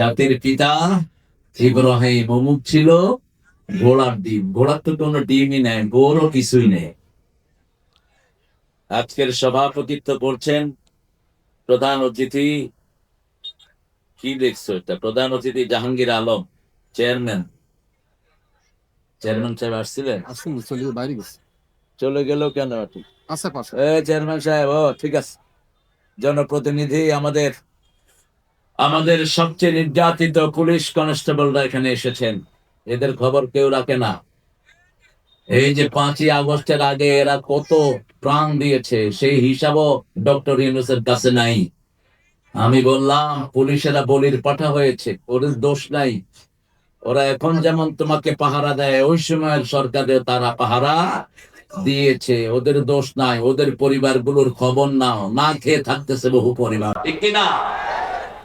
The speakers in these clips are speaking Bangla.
জাতির পিতা ইব্রাহিম অমুক ছিল ঘোড়ার ডিম। ঘোড়ার তো কোনো ডিমই নেই গোরও কিছুই নেই। আজকের সভাপতিত্ব করছেন প্রধান অতিথি। কি দেখছ এটা? প্রধান অতিথি জাহাঙ্গীর আলম চেয়ারম্যান। চেয়ারম্যান সাহেব আসছিলেন? আসুন চলে বাইরে গেছে। চলে গেল কেন? আশেপাশে চেয়ারম্যান সাহেব ও ঠিক আছে। জনপ্রতিনিধি আমাদের আমাদের সবচেয়ে নির্যাতিত পুলিশ কনস্টেবলরা এখানে এসেছেন। এদের খবর কেউ রাখে না। এই যে পাঁচই আগস্টের আগে এরা কত প্রাণ দিয়েছে, সেই হিসাবও ডক্টর ইউনুসের কাছে নাই। আমি বললাম, পুলিশেরা বলির পাঠা হয়েছে, ওদের দোষ নাই। ওরা এখন যেমন তোমাকে পাহারা দেয়, ওই সময়ের সরকারে তারা পাহারা দিয়েছে। ওদের দোষ নাই, ওদের পরিবারগুলোর খবর নাও। না খেয়ে থাকতেছে বহু পরিবার। ঠিক কিনা?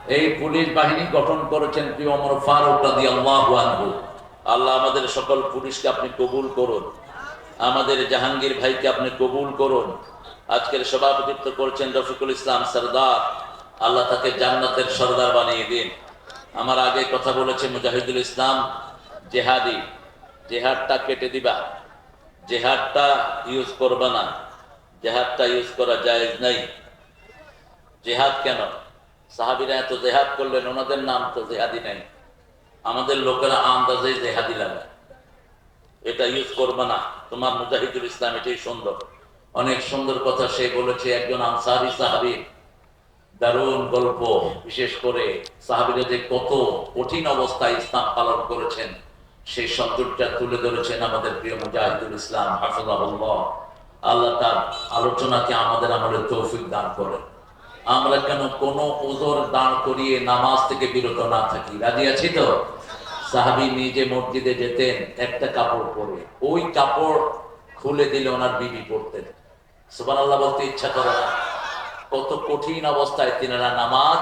এই পুলিশ বাহিনী গঠন করেছেন প্রিয় অমর ফারুক রাদি আল্লাহ আল্লাহ আমাদের সকল পুলিশকে আপনি কবুল করুন। আমাদের জাহাঙ্গীর ভাইকে আপনি কবুল করুন। আজকের সভাপতিত্ব করছেন রফিকুল ইসলাম সরদার। আল্লাহ তাকে জান্নাতের সর্দার বানিয়ে দিন। আমার আগে কথা বলেছে মুজাহিদুল ইসলাম, জেহাদি। জেহাদটা কেটে দিবা। জেহাদটা ইউজ করবা না। জেহাদটা ইউজ করা জায়েজ নাই। জেহাদ কেন? সাহাবিরা এত জেহাদ করলেন, ওনাদের নাম তো জেহাদি নাই। আমাদের লোকেরা আন্দাজে জেহাদি লাগে। এটা ইউজ করবা না। তোমার মুজাহিদুল ইসলাম এটাই সুন্দর। অনেক সুন্দর কথা সে বলেছে, একজন আনসারি সাহাবি। দারুণ গল্প, বিশেষ করে সাহাবিরা যে কত কঠিন অবস্থায় ইসলাম পালন করেছেন, সেই সৌন্দর্যটা তুলে ধরেছেন আমাদের প্রিয় মুজাহিদুল ইসলাম, হাফিজাহুল্লাহ। আল্লাহ তার আলোচনাকে আমাদের আমলে তৌফিক দান করেন। আমরা কেন কোনো ওজোর দাঁড় করিয়ে নামাজ থেকে বিরত না থাকি? রাজি আছি তো? সাহাবি নিজে মসজিদে যেতেন একটা কাপড় পরে। ওই কাপড় খুলে দিলে ওনার বিবি পড়তেন সুবান আল্লাহ বলতে ইচ্ছা করে না। কত কঠিন অবস্থায় তিনারা নামাজ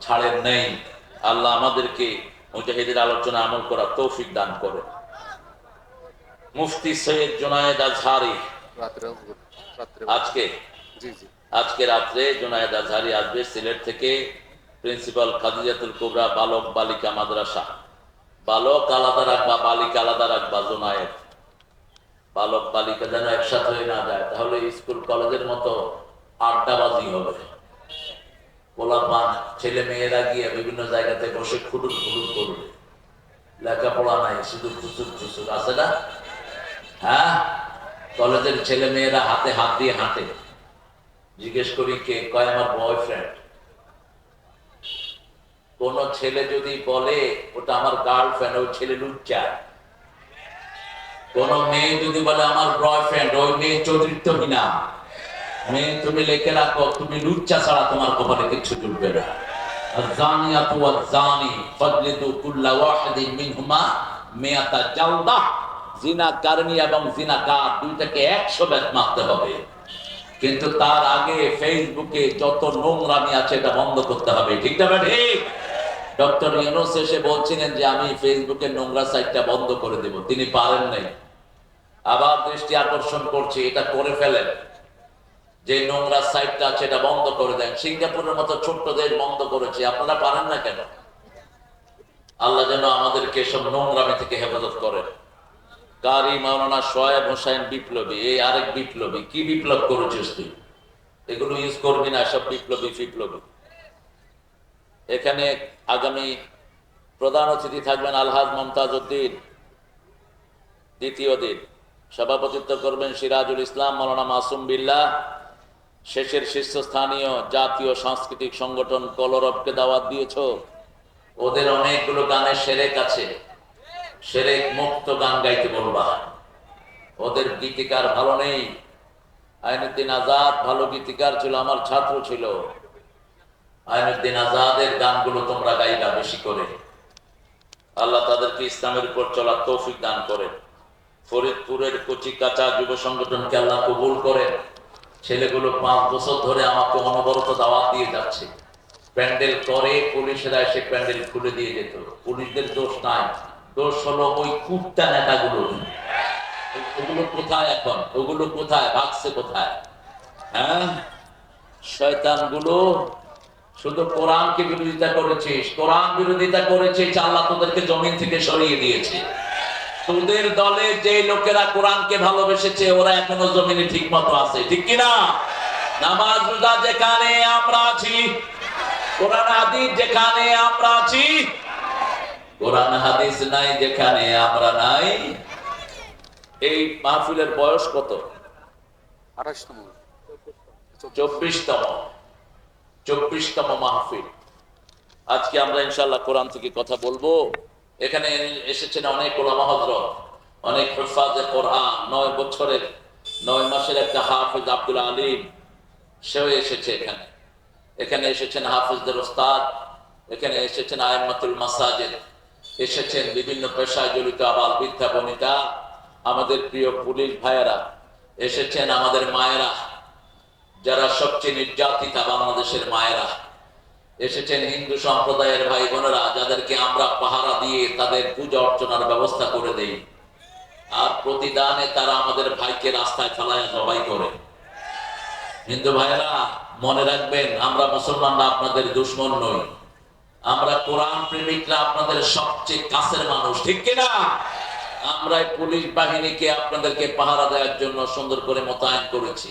ছাড়েন নেই। আল্লাহ আমাদেরকে মুজাহিদের আলোচনা আমল করা তৌফিক দান করে মুফতি সৈয়দ জোনায়েদ আজহারি। আজকে? জি জি। আজকে রাত্রে জোনায়েদ আজহারি আসবে সিলেট থেকে প্রিন্সিপাল খাদিজাতুল কুবরা বালক বালিকা মাদ্রাসা। বালক আলাদা রাখবা, বালিকা আলাদা রাখবা, জোনায়েদ। বালক বালিকা যেন একসাথে হয়ে না যায়, তাহলে স্কুল কলেজের মতো আড্ডাবাজি হবে। পোলাপান ছেলে মেয়েরা গিয়ে বিভিন্ন জায়গাতে বসে খুদুর খুদুর করবে। লেখাপড়া নাই, শুধু খুচুর খুচুর, আছে না? হ্যাঁ? কলেজের ছেলে মেয়েরা হাতে হাত দিয়ে হাঁটে। জিজ্ঞেস করি কে কয় আমার বয়ফ্রেন্ড কোন ছেলে যদি বলে ওটা আমার গার্লফ্রেন্ড ওই ছেলে লুচ্চা কোন মেয়ে যদি বলে আমার বয়ফ্রেন্ড ওই মেয়ে চরিত্রহীনা মেয়ে তুমি লিখে রাখো তুমি লুচ্চা ছাড়া তোমার কপালে কিছু জুটবে না الزانية والزاني فاجلدوا كل واحد منهما مئة جلدة জিনাকারণী এবং জিনাকার দুইটাকে একশো ব্যাট মারতে হবে কিন্তু তার আগে ফেসবুকে যত নোংরামি আছে এটা বন্ধ করতে হবে। ঠিক না ঠিক। ডক্টর ইউনুস এসে বলছিলেন যে আমি ফেসবুকের নোংরা সাইটটা বন্ধ করে দেব। তিনি পারেন নাই। আবার দৃষ্টি আকর্ষণ করছি এটা করে ফেলেন। যে নোংরা সাইটটা আছে এটা বন্ধ করে দেন। সিঙ্গাপুরের মতো ছোট্ট দেশ বন্ধ করেছে। আপনারা পারেন না কেন? আল্লাহ যেন আমাদেরকে সব নোংরামি থেকে হেফাজত করেন। কারি মাওলানা সোয়েব হোসাইন বিপ্লবী, এই আরেক বিপ্লবী, কি বিপ্লব করেছিস তুই? এগুলো ইউজ করবি না, সব বিপ্লবী বিপ্লবী। এখানে আগামী প্রধান অতিথি থাকবেন আলহাজ মমতাজ উদ্দিন দ্বিতীয় দিন। সভাপতিত্ব করবেন সিরাজুল ইসলাম মৌলানা মাসুম বিল্লাহ। শেষের শীর্ষস্থানীয় জাতীয় সাংস্কৃতিক সংগঠন কলরবকে দাওয়াত দিয়েছ। ওদের অনেকগুলো গানের সেরেক আছে। সেরেক মুক্ত গান গাইতে বলবা। ওদের গীতিকার ভালো নেই। আইনুদ্দিন আজাদ ভালো গীতিকার ছিল, আমার ছাত্র ছিল। আইনুদ্দিন আজাদের গানগুলো তোমরা গাইবা বেশি করে। আল্লাহ তাদেরকে ইসলামের উপর চলার তৌফিক দান করে ফরিদপুরের কচি কাঁচা যুব সংগঠনকে আল্লাহ কবুল করে ছেলেগুলো পাঁচ বছর ধরে আমাকে অনবরত দাওয়াত দিয়ে যাচ্ছে। প্যান্ডেল করে পুলিশেরা এসে প্যান্ডেল খুলে দিয়ে যেত। পুলিশদের দোষ নাই। দোষ হলো ওই কুত্তা নেতাগুলো ওগুলো কোথায় এখন? ওগুলো কোথায়? ভাগছে কোথায়? হ্যাঁ? শয়তানগুলো শুধু কোরআনকে বিরোধিতা করেছিস কোরআন বিরোধিতা আল্লাহ তোদেরকে জমিন থেকে সরিয়ে দিয়েছে। তোদের দলে যে লোকেরা কোরআনকে ভালোবেসেছে, ওরা এখনও জমিনে ঠিক মতো আছে। ঠিক কিনা? নামাজ রোজা যেখানে আমরা আছি, কোরআন হাদিস যেখানে আমরা আছি কোরআন হাদিস নাই যেখানে আমরা নাই। এই মাহফিলের বয়স কত? আঠাশতম চব্বিশতম। চব্বিশতম মাহফিল। আজকে আমরা ইনশাল্লাহ কোরআন থেকে কথা বলব। এখানে এসেছেন অনেক ওলামা হজরত অনেক হেফাজে কোরআন নয় বছরের নয় মাসের একটা হাফিজ আব্দুল আলিম সেও এসেছে এখানে। এখানে এসেছেন হাফিজদের ওস্তাদ এখানে এসেছেন আয়মাতুল মাসাজেদ। এসেছেন বিভিন্ন পেশায় জড়িত আবাল বিদ্যা বনিতা, আমাদের প্রিয় পুলিশ ভাইয়েরা, এসেছেন আমাদের মায়েরা, যারা সবচেয়ে নির্যাতিতা বাংলাদেশের মায়েরা, এসেছেন হিন্দু সম্প্রদায়ের ভাই বোনেরা যাদেরকে আমরা পাহারা দিয়ে তাদের পূজা অর্চনার ব্যবস্থা করে দেই। আর প্রতিদানে তারা আমাদের ভাইকে রাস্তায় ফেলায় জবাই করে। হিন্দু ভাইয়েরা, মনে রাখবেন, আমরা মুসলমানরা আপনাদের দুশ্মন নই। আমরা কোরআন প্রেমিকরা আপনাদের সবচেয়ে কাছের মানুষ, ঠিক কিনা? আমরা পুলিশ বাহিনীকে আপনাদেরকে পাহারা দেওয়ার জন্য সুন্দর করে মোতায়েন করেছি।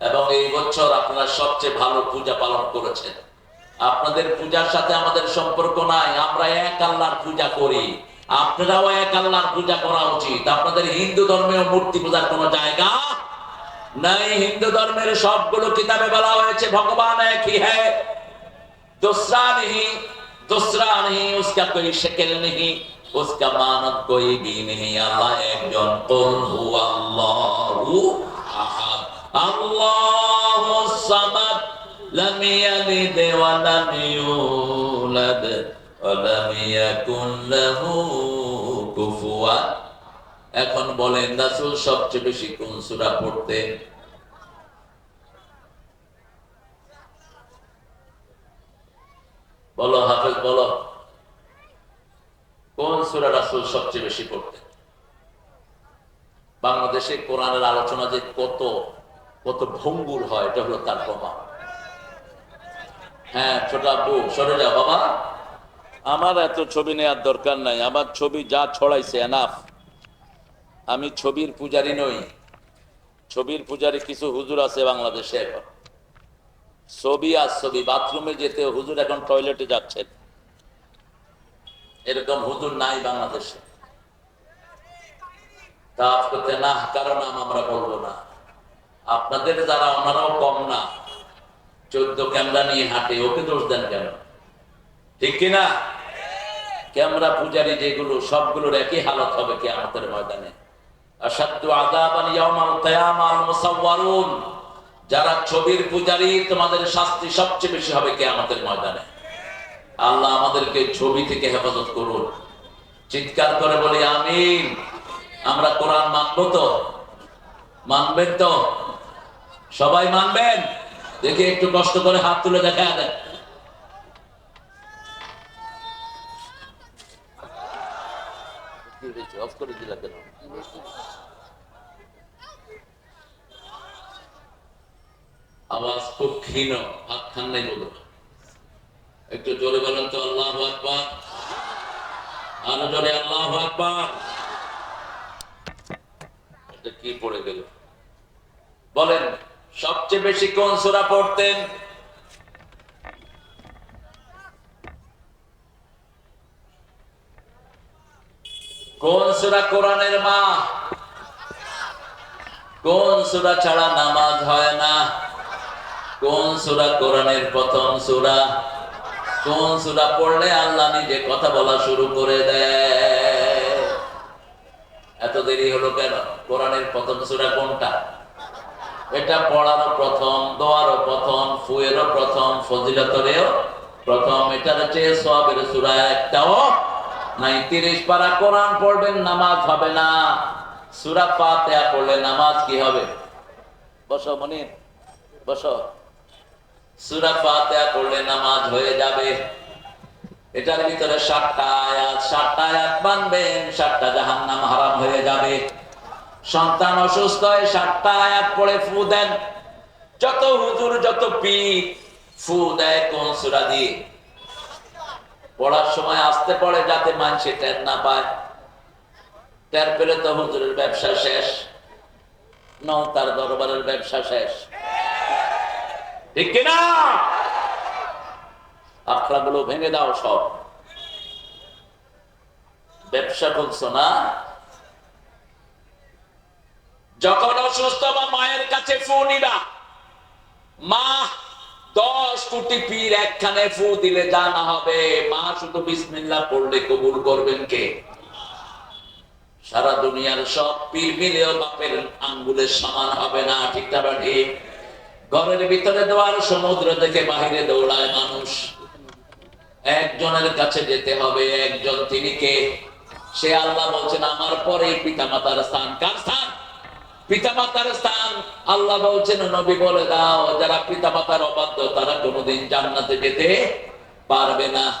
এবং এই বছর আপনারা সবচেয়ে ভালো পূজা পালন করেছেন। আপনাদের পূজার সাথে আমাদের সম্পর্ক নাই, আমরা এক আল্লাহর পূজা করি। আপনারাও এক আল্লাহর পূজা করা উচিত। আপনাদের হিন্দু ধর্মেও মূর্তি পূজার কোনো জায়গা নাই। হিন্দু ধর্মের সবগুলো কিতাবে বলা হয়েছে, ভগবান একই হ্যাঁ दूसरा नहीं दूसरा नहीं उसका कोई शक्ल नहीं उसका मानव कोई भी नहीं अल्लाह एक जन कुल हुवा अल्लाहु अहद अल्लाहु समद लम यलिद व लम यूलद व लम याकुन লাহু কুফুয়ান এখন বলেন রাসূল সবচেয়ে বেশি কোন সূরা পড়তেন বলো, হাফেজ, বলো। কোন সুরা রাসুল সবচেয়ে বেশি পড়তেন বাংলাদেশে কোরআনের আলোচনা যে কত কত ভঙ্গুর হয়, এটা হলো তার প্রমাণ। হ্যাঁ ছোট আব্বু, সরে যাও, বাবা। আমার এত ছবি নেওয়ার দরকার নাই, আমার ছবি যা ছড়াইছে এনাফ আমি ছবির পূজারি নই। ছবির পূজারি কিছু হুজুর আছে বাংলাদেশে এখন। ছবি আর ছবি, বাথরুমে যেতে হুজুর এখন টয়লেটে যাচ্ছেন। এরকম হুজুর নাই বাংলাদেশে। না আমরা বলব না। আপনাদের যারা, ওনারাও কম না। চোদ্দ ক্যামেরা নিয়ে হাঁটে, ওকে দোষ দেন কেন? ঠিক কিনা? ক্যামেরা পূজারি যেগুলো, সবগুলোর একই হালত হবে কি আমাদের ময়দানে। আসাদু আযাবান ইয়াউমাল কিয়ামাল মুসাওয়ারুন। যারা ছবির পূজারি, তোমাদের শাস্তি সবচেয়ে বেশি হবে কে আমাদের ময়দানে। আল্লাহ আমাদেরকে ছবি থেকে হেফাজত করুন। চিৎকার করে বলি, আমিন। আমরা কোরআন মানব তো? মানবেন তো? সবাই মানবেন? দেখে একটু কষ্ট করে হাত তুলে দেখা দেন অফ করে দিলা কেন? আওয়াজ খুব ক্ষীণ হাত খান নাই বলো। একটু জোরে বলেন তো, আল্লাহ আকবার। আরও জোরে আল্লাহ আকবার। এটা কি পড়ে গেল? বলেন, সবচেয়ে বেশি কোন সূরা পড়তেন? কোন সূরা কোরআনের মা? কোন সুরা ছাড়া নামাজ হয় না? কোন সূরা কোরআনের প্রথম সূরা? কোন সূরা পড়লে আল্লাহ নিজে কথা বলা শুরু করে দেয়? এত দেরি হলো কেন? কোরআনের প্রথম সূরা কোনটা? এটা পড়ারও প্রথম, দোয়ারও প্রথম, ফুয়েরও প্রথম, ফজিলতরেও প্রথম। এটার চেয়ে সবের সূরা একটাও নাই। তিরিশ পারা কোরআন পড়বেন, নামাজ হবে না। সূরা ফাতিহা পড়লে নামাজ কি হবে? বসো মনির, বসো। সূরা ফাতিহা পড়লে নামাজ হয়ে যাবে। এটার ভিতরে সাতটা আয়াত সাতটা আয়াত মানবেন, সাতটা জাহান্নাম হারাম হয়ে যাবে। সন্তান অসুস্থ হয় সাতটা আয়াত পড়ে ফু দেন। যত হুজুর, যত পীর, ফু দেয় কোন সুরা দিয়ে। পড়ার সময় আসতে পড়ে যাতে মানুষে টের না পায়। টের পেলে তো হুজুরের ব্যবসা শেষ ন তার দরবারের ব্যবসা শেষ। ঠিক কিনা? আখড়া গুলো ভেঙে দাও সব। ব্যবসা করছ না? যখন অসুস্থ বা মায়ের কাছে মা দশ কোটি পীর একখানে ফু দিলে জানা হবে। মা শুধু বিসমিল্লাহ পড়লে কবুল করবেন কে? সারা দুনিয়ার সব পীর মিলেও বাপের আঙ্গুলের সমান হবে না, ঠিক ঠিক? ঘরের ভিতরে দেওয়ার সমুদ্র থেকে বাহিরে দৌড়ায় মানুষ। একজনের কাছে যেতে হবে, একজন তিনি কে? সে আল্লাহ বলছেন, আমার পরে পিতা মাতার স্থান। কার স্থান? পিতা মাতার স্থান। আল্লাহ বলছেন, নবী বলে দাও, যারা পিতা মাতার অবাধ্য, তারা কোনোদিন জান্নাতে যেতে পারবে না।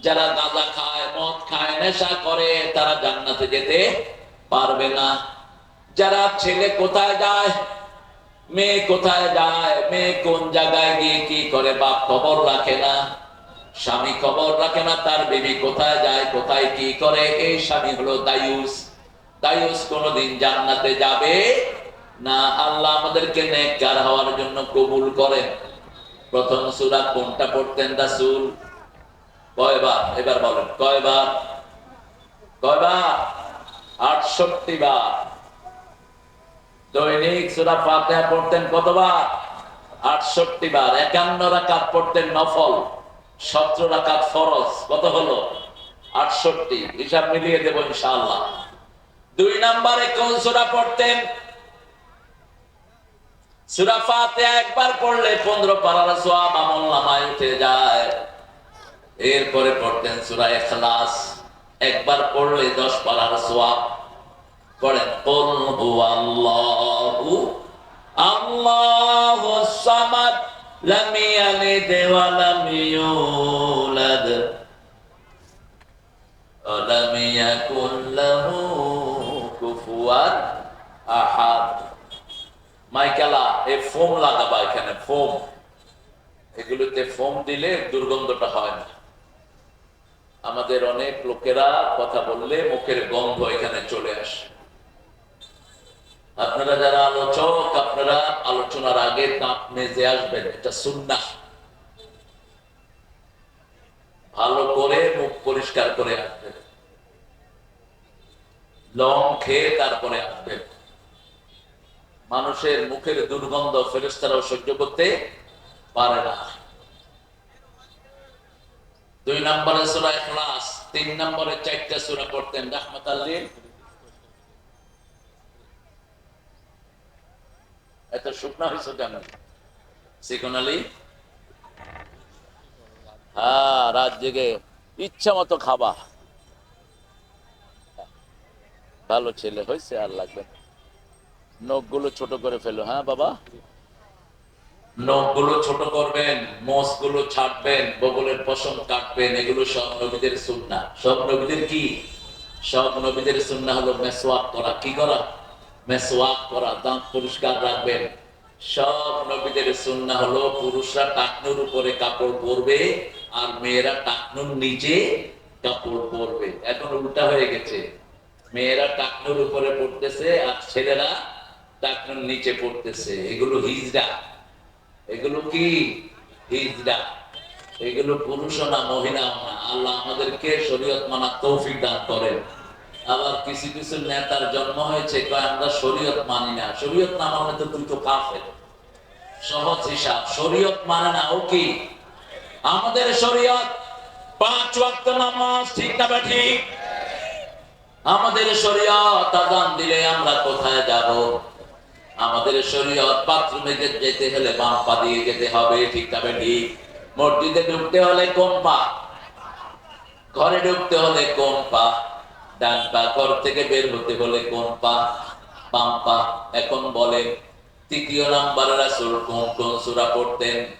যারা গাঁজা খায়, মদ খায়, নেশা করে, তারা জান্নাতে যেতে পারবে না। যারা ছেলে কোথায় যায় মেয়ে কোথায় যায় মেয়ে কোন জায়গায় গিয়ে কি করে বাপ খবর রাখে না? স্বামী খবর রাখে না, তার বেবি কোথায় যায়, কোথায় কি করে? এই স্বামী হলো দায়ুস। দায়ুস কোনদিন জান্নাতে যাবে না। আল্লাহ আমাদেরকে নেককার হওয়ার জন্য কবুল করেন। প্রথম সুরা কোনটা পড়তেন রাসূল? কয়বার? এবার বলেন, কয়বার? কয়বার? আটষট্টি বার। দৈনিক সূরা ফাতিহা পড়তেন কতবার? আটষট্টি বার। একান্ন রাকাত পড়তেন নফল। সতেরো রাকাত ফরজ। কত হলো? আটষট্টি। হিসাব মিলিয়ে দেব ইনশাআল্লাহ। দুই নম্বরে কোন সূরা পড়তেন? সূরা ফাতিহা একবার পড়লে পনেরো পারার সোয়াব আমল নামায় উঠে যায়। এরপরে পড়তেন সুরা ইখলাস। একবার পড়লে দশ পারার সোয়াব পড়েন আহাদ। মাইকেলা, এই ফোম লাগাবা এখানে, ফোম। এগুলোতে ফোম দিলে দুর্গন্ধটা হয় না। আমাদের অনেক লোকেরা কথা বললে মুখের গন্ধ এখানে চলে আসে। আপনারা যারা আলোচক, আপনারা আলোচনার আগে দাঁত মেজে আসবেন, এটা সুন্না ভালো করে মুখ পরিষ্কার করে আসবেন। লং খেয়ে তারপরে আসবেন। মানুষের মুখের দুর্গন্ধ ফেরেস্তারাও সহ্য করতে পারে না। দুই নম্বরে সুরা ইখলাস, তিন নম্বরে চারটা সুরা পড়তেন রাহমাত আল্লিন এত শুকনা হয়েছে কেন? আলী হ্যাঁ রাত জেগে ইচ্ছা মতো খাবা। ভালো ছেলে হয়েছে, আর লাগবে। নখগুলো ছোট করে ফেলো হ্যাঁ বাবা? নখগুলো ছোট করবেন, মোষগুলো ছাড়বেন, বগলের পশম কাটবেন, এগুলো সব নবীদের সুন্না সব নবীদের কি? সব নবীদের সুন্না হলো মেসওয়াক করা। কি করা? মেসওয়াক করা দাঁত পরিষ্কার রাখবেন। সব নবীদের সুন্না হলো, পুরুষরা টাকনুর উপরে কাপড় পরবে আর মেয়েরা টাকনুর নিচে কাপড় পরবে। এখন উল্টা হয়ে গেছে। মেয়েরা টাকনুর উপরে পড়তেছে আর ছেলেরা টাকনুর নিচে পড়তেছে এগুলো হিজড়া এগুলো কি? হিজড়া এগুলো পুরুষও না, মহিলাও না। আল্লাহ আমাদেরকে শরীয়ত মানা তৌফিক দান করেন। আবার কিছু কিছু নেতার জন্ম হয়েছে আমরা শরীয়ত মানি না। শরীয়ত না মানে তো তুই তো কাফের। সহজ হিসাব, শরীয়ত মানে না, ও কি? আমাদের শরীয়ত, পাঁচ ওয়াক্ত নামাজ, ঠিক না ঠিক আমাদের শরীয়ত, আজান দিলে আমরা কোথায় যাব? আমাদের শরীয়ত, বাথরুমে যেতে হলে বাম পা দিয়ে যেতে হবে, ঠিক তবে ঠিক মসজিদে ঢুকতে হলে কোন পা? ঘরে ঢুকতে হলে কোন পা? ডান পা ঘর থেকে বের হতে হলে কোন পা? বাম পা। এখন বলেন, তৃতীয় নাম্বার আসল কোন কোন সুরা পড়তেন?